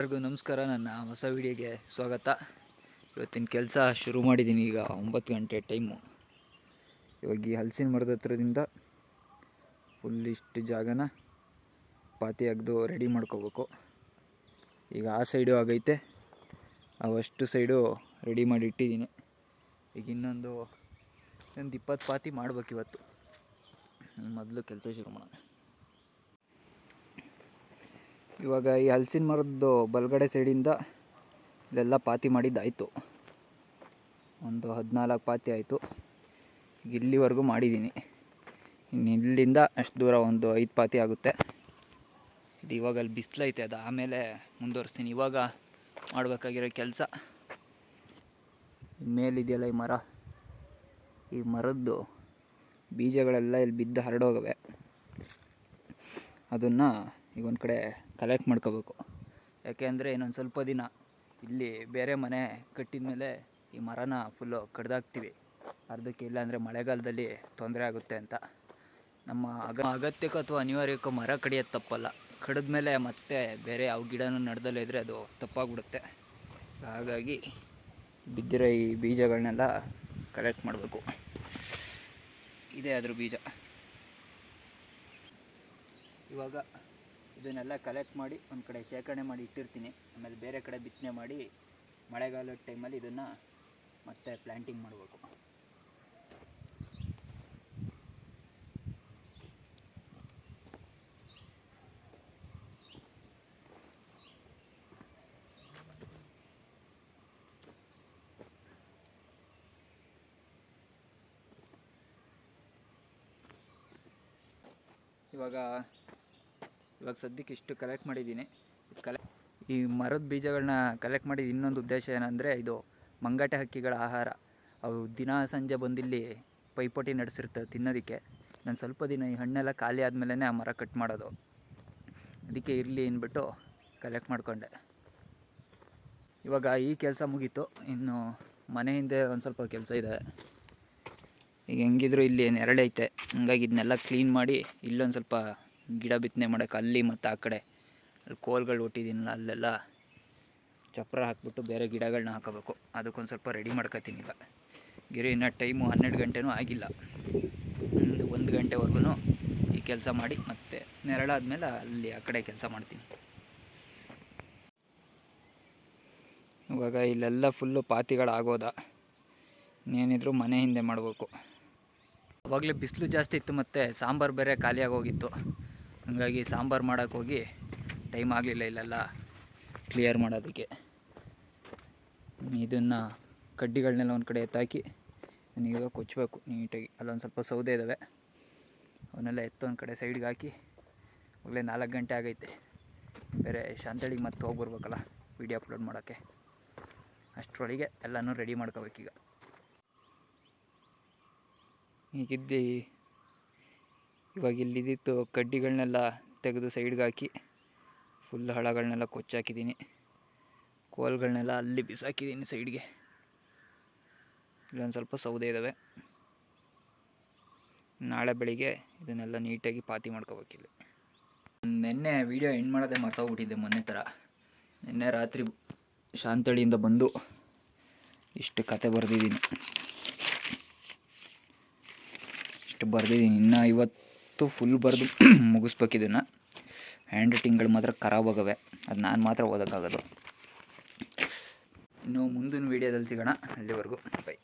ಎಲ್ಲರಿಗೂ ನಮಸ್ಕಾರ, ನನ್ನ ಹೊಸ ವಿಡಿಯೋಗೆ ಸ್ವಾಗತ. ಇವತ್ತಿನ ಕೆಲಸ ಶುರು ಮಾಡಿದ್ದೀನಿ ಈಗ ಒಂಬತ್ತು ಗಂಟೆ ಟೈಮು. ಇವಾಗ ಈ ಹಲಸಿನ ಮರದ ಹತ್ರದಿಂದ ಫುಲ್ ಇಷ್ಟು ಜಾಗನ ಪಾತಿ ಅಗ್ದು ರೆಡಿ ಮಾಡ್ಕೋಬೇಕು. ಈಗ ಆ ಸೈಡು ಆಗೈತೆ. ಅವಷ್ಟು ಸೈಡು ರೆಡಿ ಮಾಡಿ ಇಟ್ಟಿದ್ದೀನಿ. ಈಗ ಇನ್ನೊಂದು ಒಂದು ಇಪ್ಪತ್ತು ಪಾತಿ ಮಾಡ್ಬೇಕು ಇವತ್ತು ಮೊದಲು ಕೆಲಸ ಶುರು ಮಾಡೋಣ. ಇವಾಗ ಈ ಹಲಸಿನ ಮರದ್ದು ಬಲಗಡೆ ಸೈಡಿಂದ ಇಲ್ಲೆಲ್ಲ ಪಾತಿ ಮಾಡಿದ್ದಾಯಿತು. ಒಂದು ಹದಿನಾಲ್ಕು ಪಾತಿ ಆಯಿತು. ಇಲ್ಲಿವರೆಗೂ ಮಾಡಿದ್ದೀನಿ. ಇನ್ನು ಇಲ್ಲಿಂದ ಅಷ್ಟು ದೂರ ಒಂದು ಐದು ಪಾತಿ ಆಗುತ್ತೆ. ಇದು ಇವಾಗ ಅಲ್ಲಿ ಬಿಸಿಲೈತೆ ಅದು ಆಮೇಲೆ ಮುಂದುವರಿಸ್ತೀನಿ. ಇವಾಗ ಮಾಡಬೇಕಾಗಿರೋ ಕೆಲಸ. ಮೇಲಿದೆಯಲ್ಲ ಈ ಮರ? ಈ ಮರದ್ದು ಬೀಜಗಳೆಲ್ಲ ಇಲ್ಲಿ ಬಿದ್ದು ಹರಡೋಗವೆ. ಅದನ್ನು ಈಗ ಒಂದು ಕಡೆ ಕಲೆಕ್ಟ್ ಮಾಡ್ಕೋಬೇಕು. ಯಾಕೆಂದರೆ ಇನ್ನೊಂದು ಸ್ವಲ್ಪ ದಿನ ಇಲ್ಲಿ ಬೇರೆ ಮನೆ ಕಟ್ಟಿದ ಮೇಲೆ ಈ ಮರನ ಫುಲ್ಲು ಕಡ್ದಾಕ್ತೀವಿ. ಅರ್ಧಕ್ಕೆ ಇಲ್ಲಾಂದರೆ ಮಳೆಗಾಲದಲ್ಲಿ ತೊಂದರೆ ಆಗುತ್ತೆ ಅಂತ. ನಮ್ಮ ಅಗ, ಅಗತ್ಯಕ್ಕೆ ಅಥವಾ ಅನಿವಾರ್ಯಕ್ಕೂ ಮರ ಕಡಿಯೋದು ತಪ್ಪಲ್ಲ. ಕಡಿದ ಮೇಲೆ ಮತ್ತೆ ಬೇರೆ ಯಾವ ಗಿಡನೂ ನಡೆದಲ್ಲೇ ಇದ್ದರೆ ಅದು ತಪ್ಪಾಗ್ಬಿಡುತ್ತೆ. ಹಾಗಾಗಿ ಬಿದ್ದಿರೋ ಈ ಬೀಜಗಳನ್ನೆಲ್ಲ ಕಲೆಕ್ಟ್ ಮಾಡಬೇಕು. ಇದೇ ಅದ್ರ ಬೀಜ. ಇವಾಗ ಇದನ್ನೆಲ್ಲ ಕಲೆಕ್ಟ್ ಮಾಡಿ ಒಂದು ಕಡೆ ಶೇಖರಣೆ ಮಾಡಿ ಇಟ್ಟಿರ್ತೀನಿ. ಆಮೇಲೆ ಬೇರೆ ಕಡೆ ಬಿತ್ತನೆ ಮಾಡಿ ಮಳೆಗಾಲದ ಟೈಮಲ್ಲಿ ಇದನ್ನು ಮತ್ತೆ ಪ್ಲ್ಯಾಂಟಿಂಗ್ ಮಾಡಬೇಕು. ಇವಾಗ ಇವಾಗ ಸದ್ಯಕ್ಕೆ ಇಷ್ಟು ಕಲೆಕ್ಟ್ ಮಾಡಿದ್ದೀನಿ. ಕಲೆ ಈ ಮರದ ಬೀಜಗಳನ್ನ ಕಲೆಕ್ಟ್ ಮಾಡಿದ ಇನ್ನೊಂದು ಉದ್ದೇಶ ಏನಂದರೆ ಇದು ಮಂಗಾಟೆ ಹಕ್ಕಿಗಳ ಆಹಾರ. ಅವು ದಿನ ಸಂಜೆ ಬಂದಿಲ್ಲಿ ಪೈಪೋಟಿ ನಡೆಸಿರ್ತವೆ ತಿನ್ನೋದಕ್ಕೆ. ನಾನು ಸ್ವಲ್ಪ ದಿನ ಈ ಹಣ್ಣೆಲ್ಲ ಖಾಲಿ ಆದಮೇಲೆ ಆ ಮರ ಕಟ್ ಮಾಡೋದು. ಅದಕ್ಕೆ ಇರಲಿ ಅಂದ್ಬಿಟ್ಟು ಕಲೆಕ್ಟ್ ಮಾಡಿಕೊಂಡೆ. ಇವಾಗ ಈ ಕೆಲಸ ಮುಗೀತು. ಇನ್ನು ಮನೆ ಹಿಂದೆ ಒಂದು ಸ್ವಲ್ಪ ಕೆಲಸ ಇದೆ. ಈಗ ಹೆಂಗಿದ್ರು ಇಲ್ಲಿ ನೆರಳೈತೆ ಹಂಗಾಗಿ ಇದನ್ನೆಲ್ಲ ಕ್ಲೀನ್ ಮಾಡಿ ಇಲ್ಲೊಂದು ಸ್ವಲ್ಪ ಗಿಡ ಬಿತ್ತನೆ ಮಾಡೋಕೆ ಅಲ್ಲಿ ಮತ್ತು ಆ ಕಡೆ. ಅಲ್ಲಿ ಕೋಲ್ಗಳು ಒಟ್ಟಿದ್ದೀನಲ್ಲ ಅಲ್ಲೆಲ್ಲ ಚಪ್ರ ಹಾಕ್ಬಿಟ್ಟು ಬೇರೆ ಗಿಡಗಳನ್ನ ಹಾಕೋಬೇಕು. ಅದಕ್ಕೊಂದು ಸ್ವಲ್ಪ ರೆಡಿ ಮಾಡ್ಕೊತೀನಿ ಈಗ. ಗಿರಿ, ಇನ್ನೂ ಟೈಮು ಹನ್ನೆರಡು ಗಂಟೆನೂ ಆಗಿಲ್ಲ. ಒಂದು ಒಂದು ಗಂಟೆವರೆಗೂ ಈ ಕೆಲಸ ಮಾಡಿ ಮತ್ತೆ ನೆರಳಾದ್ಮೇಲೆ ಅಲ್ಲಿ ಆ ಕಡೆ ಕೆಲಸ ಮಾಡ್ತೀನಿ. ಇವಾಗ ಇಲ್ಲೆಲ್ಲ ಫುಲ್ಲು ಪಾತಿಗಳಾಗೋದ. ಇನ್ನೇನಿದ್ರು ಮನೆ ಹಿಂದೆ ಮಾಡಬೇಕು. ಅವಾಗಲೇ ಬಿಸಿಲು ಜಾಸ್ತಿ ಇತ್ತು ಮತ್ತು ಸಾಂಬಾರು ಬೇರೆ ಖಾಲಿಯಾಗಿ ಹೋಗಿತ್ತು. ಹಾಗಾಗಿ ಸಾಂಬಾರು ಮಾಡೋಕ್ಕೆ ಹೋಗಿ ಟೈಮ್ ಆಗಲಿಲ್ಲ ಇಲ್ಲೆಲ್ಲ ಕ್ಲಿಯರ್ ಮಾಡೋದಕ್ಕೆ. ಇದನ್ನು ಕಡ್ಡಿಗಳನ್ನೆಲ್ಲ ಒಂದು ಕಡೆ ಎತ್ತಾಕಿ ಈಗ ಕೊಚ್ಚಬೇಕು ನೀಟಾಗಿ. ಅಲ್ಲೊಂದು ಸ್ವಲ್ಪ ಸೌದೆ ಇದ್ದಾವೆ ಅವನ್ನೆಲ್ಲ ಎತ್ತು ಒಂದು ಕಡೆ ಸೈಡ್ಗೆ ಹಾಕಿ ಒಳ್ಳೆ ನಾಲ್ಕು ಗಂಟೆ ಆಗೈತೆ. ಬೇರೆ ಶಾಂತಳಿಗೆ ಮತ್ತೆ ಹೋಗಿ ಬರಬೇಕಲ್ಲ ವೀಡಿಯೋ ಅಪ್ಲೋಡ್ ಮಾಡೋಕ್ಕೆ. ಅಷ್ಟರೊಳಗೆ ಎಲ್ಲನೂ ರೆಡಿ ಮಾಡ್ಕೋಬೇಕೀಗ. ಹೀಗಿದ್ದು ಇವಾಗ ಇಲ್ಲಿದ್ದಿತ್ತು ಕಡ್ಡಿಗಳನ್ನೆಲ್ಲ ತೆಗೆದು ಸೈಡ್ಗೆ ಹಾಕಿ ಫುಲ್ ಹಳಗಳನ್ನೆಲ್ಲ ಕೊಚ್ಚಾಕಿದ್ದೀನಿ ಕೋಲ್ಗಳನ್ನೆಲ್ಲ ಅಲ್ಲಿ ಬಿಸಾಕಿದ್ದೀನಿ ಸೈಡ್ಗೆ ಇಲ್ಲೊಂದು ಸ್ವಲ್ಪ ಸೌದೆ ಇದ್ದಾವೆ ನಾಳೆ ಬೆಳಿಗ್ಗೆ ಇದನ್ನೆಲ್ಲ ನೀಟಾಗಿ ಪಾತಿ ಮಾಡ್ಕೋಬೇಕಿಲ್ಲ ನಿನ್ನೆ ವೀಡಿಯೋ ಎಂಡ್ ಮಾಡೋದೇ ಮರ್ತೋಗ್ಬಿಟ್ಟಿದ್ದೆ ಮೊನ್ನೆ ಥರ ನಿನ್ನೆ ರಾತ್ರಿ ಶಾಂತಳಿಯಿಂದ ಬಂದು ಇಷ್ಟು ಕತೆ ಬರೆದಿದ್ದೀನಿ. ಇಷ್ಟು ಬರೆದಿದ್ದೀನಿ. ಇನ್ನು ಇವತ್ತು ಫುಲ್ ಬರೆದು ಮುಗಿಸ್ಬೇಕು ಇದನ್ನು. ಹ್ಯಾಂಡ್ ರೈಟಿಂಗ್ಗಳು ಮಾತ್ರ ಖರಾಬ್ ಆಗವೆ. ಅದು ನಾನು ಮಾತ್ರ ಓದೋಕ್ಕಾಗೋದು. ಇನ್ನು ಮುಂದಿನ ವೀಡಿಯೋದಲ್ಲಿ ಸಿಗೋಣ. ಅಲ್ಲಿವರೆಗೂ ಬೈ